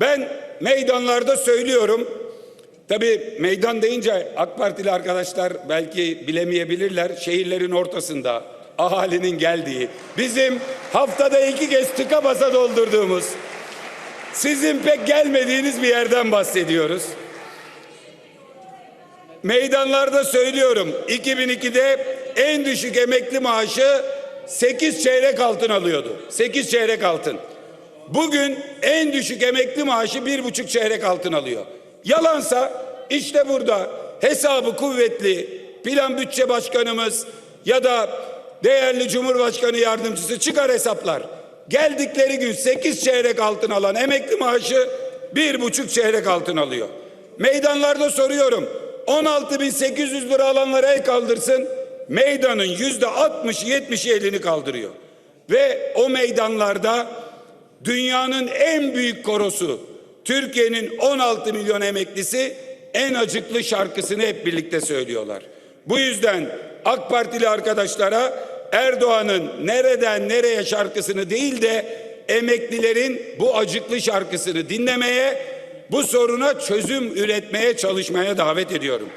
Ben meydanlarda söylüyorum. Tabii meydan deyince AK Partili arkadaşlar belki bilemeyebilirler. Şehirlerin ortasında ahalinin geldiği, bizim haftada iki kez tıka basa doldurduğumuz, sizin pek gelmediğiniz bir yerden bahsediyoruz. Meydanlarda söylüyorum 2002'de en düşük emekli maaşı 8 çeyrek altın alıyordu. 8 çeyrek altın. Bugün en düşük emekli maaşı bir buçuk çeyrek altın alıyor. Yalansa işte burada hesabı kuvvetli plan bütçe başkanımız ya da değerli Cumhurbaşkanı yardımcısı çıkar hesaplar. Geldikleri gün 8 çeyrek altın alan emekli maaşı bir buçuk çeyrek altın alıyor. Meydanlarda soruyorum 16.800 lira alanlara el kaldırsın meydanın yüzde 60-70'i elini kaldırıyor. Ve o meydanlarda dünyanın en büyük korosu Türkiye'nin 16 milyon emeklisi en acıklı şarkısını hep birlikte söylüyorlar. Bu yüzden AK Partili arkadaşlara Erdoğan'ın nereden nereye şarkısını değil de emeklilerin bu acıklı şarkısını dinlemeye, bu soruna çözüm üretmeye çalışmaya davet ediyorum.